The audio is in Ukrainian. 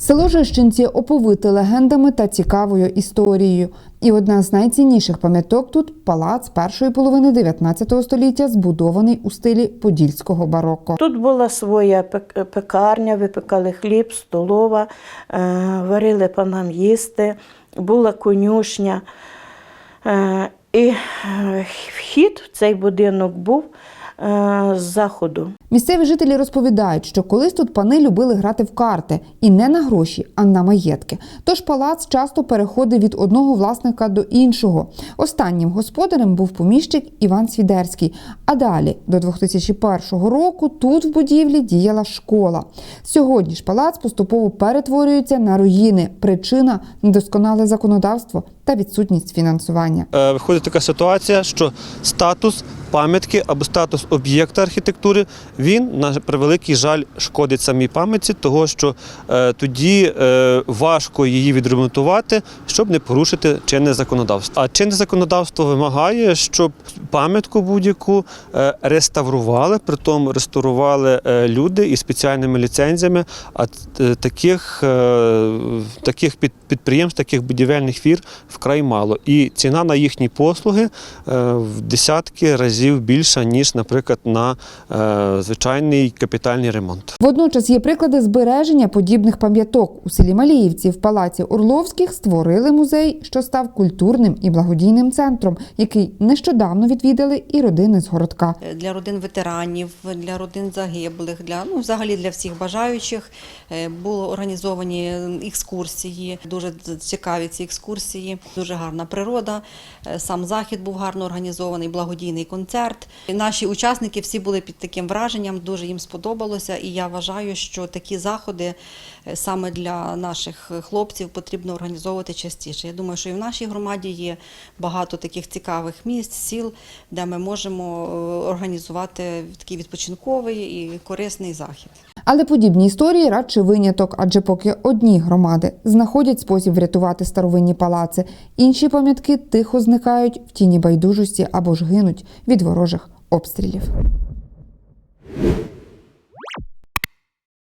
Село Жищенці оповите легендами та цікавою історією. І одна з найцінніших пам'яток тут палац першої половини 19 століття, збудований у стилі подільського бароко. Тут була своя пекарня, випекали хліб, столова, е, варили панам їсти, була конюшня. Е, І е, вхід в цей будинок був з заходу. Місцеві жителі розповідають, що колись тут пани любили грати в карти і не на гроші, а на маєтки. Тож палац часто переходив від одного власника до іншого. Останнім господарем був поміщик Іван Свідерський. А далі, до 2001 року, тут в будівлі діяла школа. Сьогодні ж палац поступово перетворюється на руїни. Причина недосконале законодавство та відсутність фінансування. Е, Виходить така ситуація, що статус пам'ятки або статус об'єкта архітектури він на превеликий жаль шкодить самій пам'ятці, того що е, тоді е, важко її відремонтувати, щоб не порушити чинне законодавство. А чинне законодавство вимагає, щоб пам'ятку будь-яку е, реставрували, притом реставрували е, люди із спеціальними ліцензіями. А е, таких, е, таких під- підприємств, таких будівельних фір вкрай мало. І ціна на їхні послуги е, в десятки разів більша, ніж, наприклад, на е, звичайний капітальний ремонт. Водночас є приклади збереження подібних пам'яток. У селі Маліївці в палаці Орловських створили музей, що став культурним і благодійним центром, який нещодавно відвідали і родини з городка. для родин ветеранів, для родин загиблих, для ну взагалі для всіх бажаючих Е, були організовані екскурсії. Дуже цікаві ці екскурсії. Дуже гарна природа. Е, Сам захід був гарно організований, благодійний концерт. І наші учасники всі були під таким враженням. Дуже їм сподобалося. І я вважаю, що такі заходи е, саме для наших хлопців потрібно організовувати частіше. Я думаю, що і в нашій громаді є багато таких цікавих місць, сіл, де ми можемо е, організувати такий відпочинковий і корисний захід. Але подібні історії радше виняток, адже поки одні громади знаходять спосіб врятувати старовинні палаци, інші пам'ятки тихо зникають в тіні байдужості або ж гинуть від ворожих обстрілів.